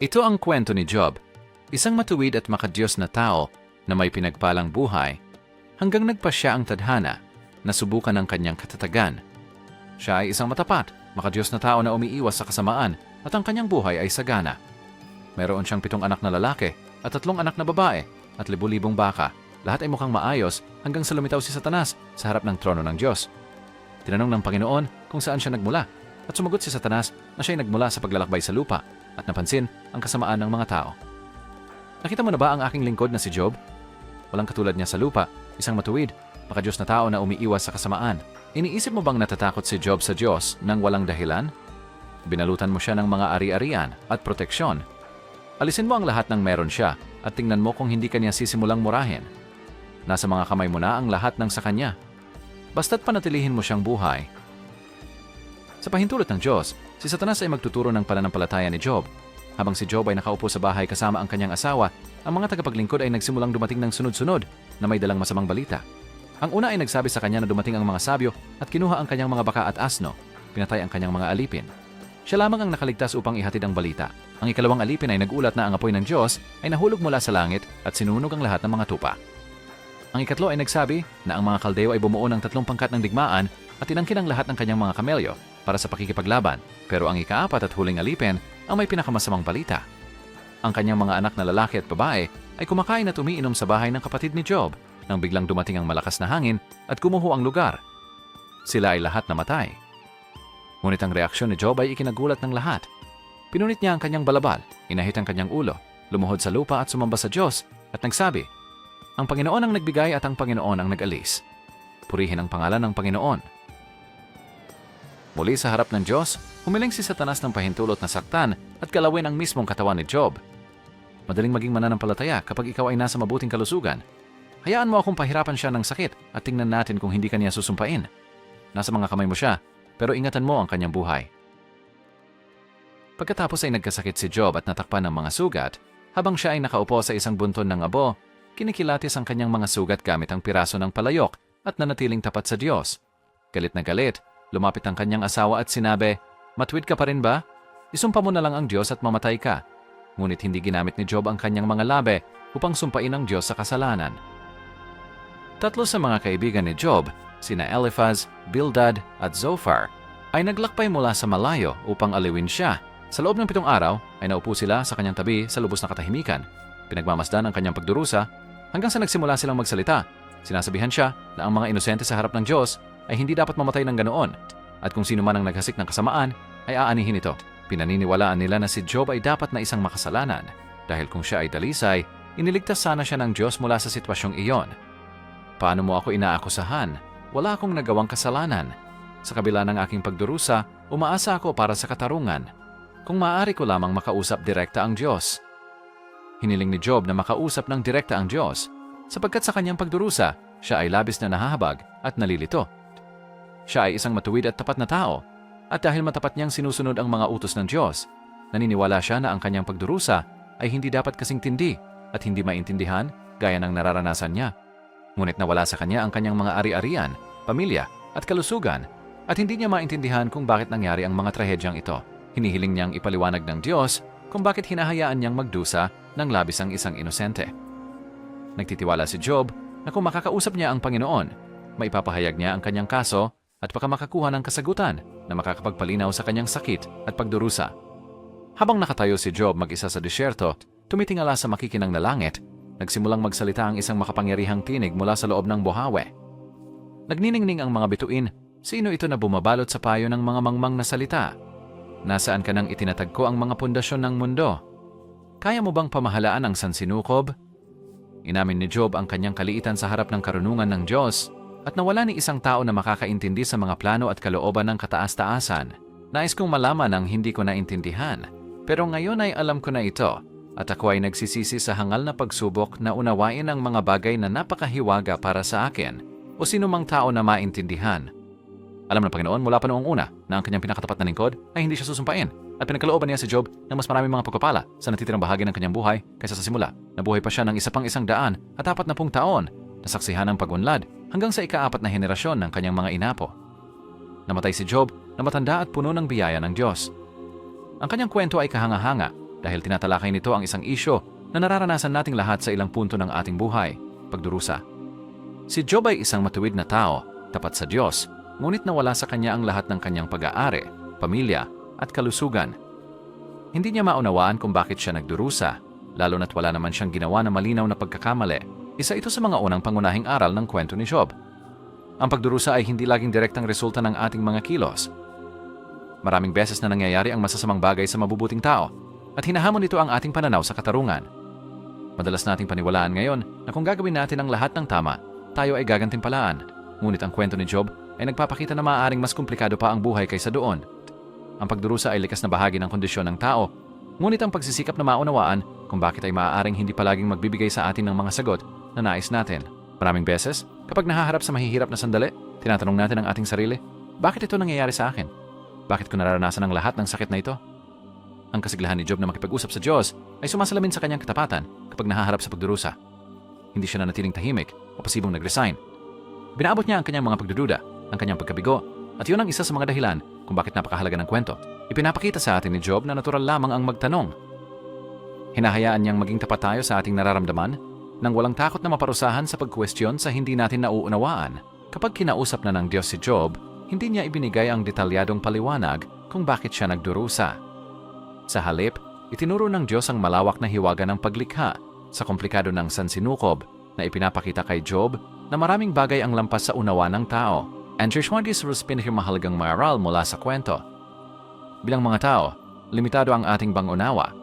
Ito ang kwento ni Job, isang matuwid at makadiyos na tao na may pinagpalang buhay hanggang nagpa siya ang tadhana na subukan ng kanyang katatagan. Siya ay isang matapat, makadiyos na tao na umiiwas sa kasamaan at ang kanyang buhay ay sagana. Meron siyang pitong anak na lalaki at tatlong anak na babae at libu-libong baka. Lahat ay mukhang maayos hanggang sa lumitaw si Satanas sa harap ng trono ng Diyos. Tinanong ng Panginoon kung saan siya nagmula at sumagot si Satanas na siya ay nagmula sa paglalakbay sa lupa at napansin ang kasamaan ng mga tao. Nakita mo na ba ang aking lingkod na si Job? Walang katulad niya sa lupa, isang matuwid, makadiyos na tao na umiiwas sa kasamaan. Iniisip mo bang natatakot si Job sa Diyos nang walang dahilan? Binalutan mo siya ng mga ari-arian at proteksyon. Alisin mo ang lahat ng meron siya at tingnan mo kung hindi kanya sisimulang murahin. Nasa mga kamay mo na ang lahat ng sa kanya. Basta't panatilihin mo siyang buhay. Sa pahintulot ng Diyos, si Satanas ay magtuturo ng pananampalataya ni Job. Habang si Job ay nakaupo sa bahay kasama ang kanyang asawa, ang mga tagapaglingkod ay nagsimulang dumating ng sunod-sunod na may dalang masamang balita. Ang una ay nagsabi sa kanya na dumating ang mga sabyo at kinuha ang kanyang mga baka at asno. Pinatay ang kanyang mga alipin. Siya lamang ang nakaligtas upang ihatid ang balita. Ang ikalawang alipin ay nagulat na ang apoy ng Diyos ay nahulog mula sa langit at sinunog ang lahat ng mga tupa. Ang ikatlo ay nagsabi na ang mga kaldeo ay bumuo ng tatlong pangkat ng digmaan at tinangkin ang lahat ng kanyang mga kamelyo para sa pakikipaglaban. Pero ang ikaapat at huling alipin ang may pinakamasamang balita. Ang kanyang mga anak na lalaki at babae ay kumakain at umiinom sa bahay ng kapatid ni Job nang biglang dumating ang malakas na hangin at kumuho ang lugar. Sila ay lahat namatay. Ngunit ang reaksyon ni Job ay ikinagulat ng lahat. Pinunit niya ang kanyang balabal, inahit ang kanyang ulo, lumuhod sa lupa at sumamba sa Diyos at nagsabi, Ang Panginoon ang nagbigay at ang Panginoon ang nag-alis. Purihin ang pangalan ng Panginoon. Muli sa harap ng Diyos, humiling si Satanas ng pahintulot na saktan at galawin ang mismong katawan ni Job. Madaling maging mananampalataya kapag ikaw ay nasa mabuting kalusugan. Hayaan mo akong pahirapan siya ng sakit at tingnan natin kung hindi kanya susumpain. Nasa mga kamay mo siya, pero ingatan mo ang kanyang buhay. Pagkatapos ay nagkasakit si Job at natakpan ng mga sugat, habang siya ay nakaupo sa isang bunton ng abo, kinikilatis ang kanyang mga sugat gamit ang piraso ng palayok at nanatiling tapat sa Diyos. Galit na galit, lumapit ang kanyang asawa at sinabi, Matwid ka pa rin ba? Isumpa mo na lang ang Diyos at mamatay ka. Ngunit hindi ginamit ni Job ang kanyang mga labe upang sumpain ang Diyos sa kasalanan. Tatlo sa mga kaibigan ni Job, sina Eliphaz, Bildad at Zophar, ay naglakbay mula sa malayo upang aliwin siya. Sa loob ng pitong araw ay naupo sila sa kanyang tabi sa lubos na katahimikan. Pinagmamasdan ang kanyang pagdurusa hanggang sa nagsimula silang magsalita. Sinasabihan siya na ang mga inosente sa harap ng Diyos ay hindi dapat mamatay ng ganoon at kung sino man ang naghasik ng kasamaan ay aanihin ito. Pinaniniwalaan nila na si Job ay dapat na isang makasalanan dahil kung siya ay dalisay, iniligtas sana siya ng Diyos mula sa sitwasyong iyon. Paano mo ako inaakusahan? Wala akong nagawang kasalanan. Sa kabila ng aking pagdurusa, umaasa ako para sa katarungan. Kung maaari ko lamang makausap direkta ang Diyos. Hiniling ni Job na makausap ng direkta ang Diyos sapagkat sa kanyang pagdurusa, siya ay labis na nahahabag at nalilito. Siya ay isang matuwid at tapat na tao at dahil matapat niyang sinusunod ang mga utos ng Diyos, naniniwala siya na ang kanyang pagdurusa ay hindi dapat kasing tindi at hindi maintindihan gaya ng nararanasan niya. Ngunit nawala sa kanya ang kanyang mga ari-arian, pamilya at kalusugan at hindi niya maintindihan kung bakit nangyari ang mga trahedyang ito. Hinihiling niyang ipaliwanag ng Diyos kung bakit hinahayaan niyang magdusa ng labis ang isang inosente. Nagtitiwala si Job na kung makakausap niya ang Panginoon, maipapahayag niya ang kanyang kaso at baka makakuha ng kasagutan na makakapagpalinaw sa kanyang sakit at pagdurusa. Habang nakatayo si Job mag-isa sa disyerto, tumitingala sa makikinang na langit, nagsimulang magsalita ang isang makapangyarihang tinig mula sa loob ng buhawe. Nagniningning ang mga bituin, sino ito na bumabalot sa payo ng mga mangmang na salita? Nasaan ka nang itinatagko ang mga pundasyon ng mundo? Kaya mo bang pamahalaan ang sansinukob? Inamin ni Job ang kanyang kaliitan sa harap ng karunungan ng Diyos at nawala ni isang tao na makakaintindi sa mga plano at kalooban ng kataas-taasan. Nais kong malaman ang hindi ko naintindihan, pero ngayon ay alam ko na ito at ako ay nagsisisi sa hangal na pagsubok na unawain ang mga bagay na napakahiwaga para sa akin o sino mang tao na maintindihan. Alam ng Panginoon mula pa noong una na ang kanyang pinakatapat na lingkod ay hindi siya susumpain at pinagkalooban niya si Job ng mas maraming mga pagpapala sa natitirang bahagi ng kanyang buhay kaysa sa simula. Nabuhay pa siya ng isa pang isang daan at apat na pung taon nasaksihan ng pagunlad hanggang sa ikaapat na henerasyon ng kanyang mga inapo. Namatay si Job na matanda at puno ng biyaya ng Diyos. Ang kanyang kwento ay kahanga-hanga dahil tinatalakay nito ang isang isyo na nararanasan nating lahat sa ilang punto ng ating buhay, pagdurusa. Si Job ay isang matuwid na tao, tapat sa Diyos, ngunit nawala sa kanya ang lahat ng kanyang pag-aari, pamilya, at kalusugan. Hindi niya maunawaan kung bakit siya nagdurusa, lalo na't wala naman siyang ginawa na malinaw na pagkakamali. Isa ito sa mga unang pangunahing aral ng kwento ni Job. Ang pagdurusa ay hindi laging direktang resulta ng ating mga kilos. Maraming beses na nangyayari ang masasamang bagay sa mabubuting tao at hinahamon nito ang ating pananaw sa katarungan. Madalas nating paniwalaan ngayon na kung gagawin natin ang lahat ng tama, tayo ay gagantimpalaan. Ngunit ang kwento ni Job ay nagpapakita na maaaring mas komplikado pa ang buhay kaysa doon. Ang pagdurusa ay likas na bahagi ng kondisyon ng tao, ngunit ang pagsisikap na maunawaan kung bakit ay maaaring hindi palaging magbibigay sa atin ng mga sagot na nais natin. Maraming beses, kapag nahaharap sa mahihirap na sandali, tinatanong natin ang ating sarili, bakit ito nangyayari sa akin? Bakit ko nararanasan ang lahat ng sakit na ito? Ang kasiglahan ni Job na makipag-usap sa Diyos ay sumasalamin sa kanyang katapatan kapag nahaharap sa pagdurusa. Hindi siya nanatiling tahimik o pasibong nag-resign. Binaabot niya ang kanyang mga pagdududa, ang kanyang pagkabigo, at yun ang isa sa mga dahilan kung bakit napakahalaga ng kwento. Ipinapakita sa atin ni Job na natural lamang ang magtanong. Hinahayaan niyang maging tapat tayo sa ating nararamdaman nang walang takot na maparusahan sa pagkwestiyon sa hindi natin nauunawaan. Kapag kinausap na ng Diyos si Job, hindi niya ibinigay ang detalyadong paliwanag kung bakit siya nagdurusa. Sa halip, itinuro ng Diyos ang malawak na hiwaga ng paglikha sa komplikado ng sansinukob na ipinapakita kay Job na maraming bagay ang lampas sa unawa ng tao. And Trishwandis was pinakamahalagang maral mula sa kwento. Bilang mga tao, limitado ang ating bangunawa.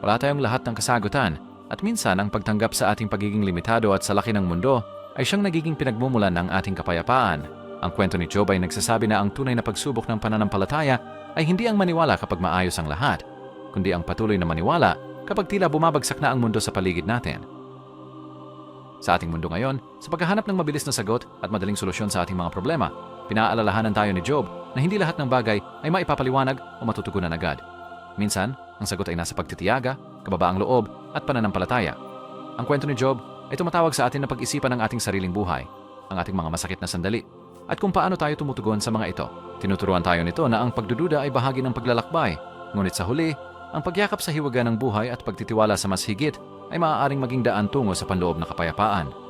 Wala tayong lahat ng kasagutan at minsan ang pagtanggap sa ating pagiging limitado at sa laki ng mundo ay siyang nagiging pinagmumulan ng ating kapayapaan. Ang kwento ni Job ay nagsasabi na ang tunay na pagsubok ng pananampalataya ay hindi ang maniwala kapag maayos ang lahat, kundi ang patuloy na maniwala kapag tila bumabagsak na ang mundo sa paligid natin. Sa ating mundo ngayon, sa paghahanap ng mabilis na sagot at madaling solusyon sa ating mga problema, pinaalalahanan tayo ni Job na hindi lahat ng bagay ay maipapaliwanag o matutugunan agad. Minsan, ang sagot ay nasa pagtitiyaga, kababaang loob at pananampalataya. Ang kwento ni Job ay tumatawag sa atin na pag-isipan ng ating sariling buhay, ang ating mga masakit na sandali, at kung paano tayo tumutugon sa mga ito. Tinuturuan tayo nito na ang pagdududa ay bahagi ng paglalakbay, ngunit sa huli, ang pagyakap sa hiwaga ng buhay at pagtitiwala sa mas higit ay maaaring maging daan tungo sa panloob na kapayapaan.